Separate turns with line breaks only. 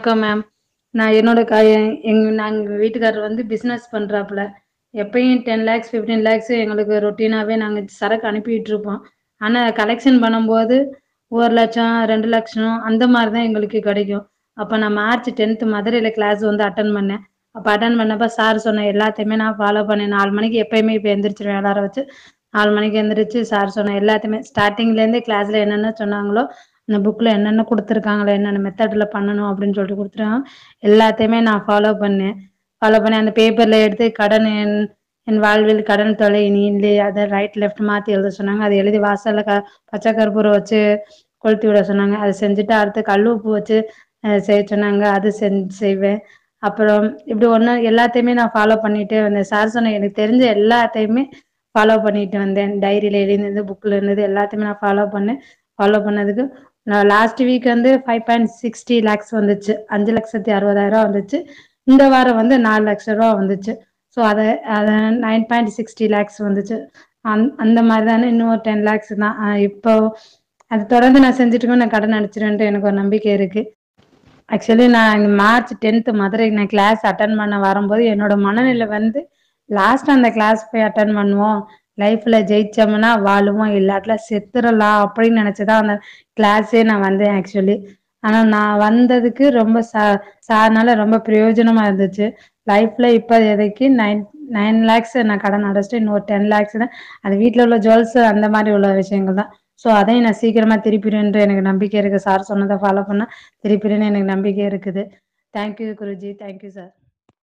வணக்கம் மேம் நான் என்னோட க எங் நாங்கள் வீட்டுக்காரர் வந்து பிஸ்னஸ் பண்ணுறாப்புல எப்பயும் டென் லேக்ஸ் ஃபிஃப்டீன் லேக்ஸ் எங்களுக்கு ரொட்டீனாகவே நாங்கள் சரக்கு அனுப்பிட்டு இருப்போம். ஆனால் கலெக்ஷன் பண்ணும்போது ஒரு லட்சம் ரெண்டு லட்சம் அந்த மாதிரி தான் எங்களுக்கு கிடைக்கும். அப்போ நான் மார்ச் டென்த்து மதுரையில் கிளாஸ் வந்து அட்டன் பண்ணேன். அப்போ அட்டன் பண்ணப்போ சார் சொன்ன எல்லாத்தையுமே நான் ஃபாலோ பண்ணேன். நாலு மணிக்கு எப்பயுமே இப்போ எந்திரிச்சிருவேன் எல்லாரும் வச்சு. நாலு மணிக்கு எந்திரிச்சு சார் சொன்ன எல்லாத்தையுமே ஸ்டார்டிங்லேருந்தே கிளாஸில் என்னென்ன சொன்னாங்களோ இந்த புக்கில் என்னென்ன கொடுத்துருக்காங்களே என்னென்ன மெத்தடில் பண்ணணும் அப்படின்னு சொல்லிட்டு கொடுத்துருக்காங்க எல்லாத்தையுமே நான் ஃபாலோ பண்ணேன். ஃபாலோ பண்ணி அந்த பேப்பரில் எடுத்து கடன் என் என் வாழ்வில் கடன் தொலை நீ இல்லை. அதை ரைட் லெஃப்ட் மாற்றி எழுத சொன்னாங்க. அதை எழுதி வாசலில் க பச்சை கற்பூரம் வச்சு கொளுத்தி விட சொன்னாங்க. அதை செஞ்சுட்டு அடுத்து கல்லுப்பு வச்சு செய்ய சொன்னாங்க. அது செஞ்சு செய்வேன். அப்புறம் இப்படி ஒன்று எல்லாத்தையுமே நான் ஃபாலோ பண்ணிட்டு வந்தேன். சார் சொன்ன எனக்கு தெரிஞ்ச எல்லாத்தையுமே ஃபாலோ பண்ணிட்டு வந்தேன். டைரியில் எழுதினது புக்கில் இருந்தது எல்லாத்தையுமே நான் ஃபாலோ பண்ணேன். ஃபாலோ பண்ணதுக்கு நான் லாஸ்ட் வீக் வந்து ஃபைவ் பாயிண்ட் சிக்ஸ்டி லேக்ஸ் வந்துச்சு. அஞ்சு லட்சத்தி அறுபதாயிரம் வந்துச்சு. இந்த வாரம் வந்து நாலு லட்ச ரூபா வந்துச்சு. ஸோ அதை அதை நைன் பாயிண்ட் சிக்ஸ்டி லேக்ஸ் வந்துச்சு. அந் அந்த மாதிரி தானே இன்னும் டென் லேக்ஸ் தான். இப்போ அது தொடர்ந்து நான் செஞ்சுட்டு நான் கடன் அடிச்சிருவேன்ட்டு எனக்கு ஒரு நம்பிக்கை இருக்கு. ஆக்சுவலி நான் இந்த மார்ச் டென்த்து மதுரைக்கு நான் கிளாஸ் அட்டன் பண்ண வரும்போது என்னோட மனநிலை வந்து லாஸ்ட் அந்த கிளாஸ் போய் அட்டன் பண்ணுவோம். லைஃப்ல ஜெயிச்சோம்னா வாழுவோம் இல்லாட்டில செத்துறலாம் அப்படின்னு நினைச்சுதான் அந்த கிளாஸே நான் வந்தேன் ஆக்சுவலி ஆனா நான் வந்ததுக்கு ரொம்ப சா சார்னால ரொம்ப பிரயோஜனமா இருந்துச்சு. லைஃப்ல இப்போதைக்கு நைன் நைன் லேக்ஸ் நான் கடன் அடைச்சிட்டு இன்னொரு டென் லேக்ஸ் தான். அது வீட்டில் உள்ள ஜுவல்ஸ் அந்த மாதிரி உள்ள விஷயங்கள் தான். ஸோ அதையும் நான் சீக்கிரமா திருப்பிடுன்ற எனக்கு நம்பிக்கை இருக்கு. சார் சொன்னதை ஃபாலோ பண்ணா திருப்பிடுன்னு எனக்கு நம்பிக்கை இருக்குது. தேங்க்யூ குருஜி. Thank you sir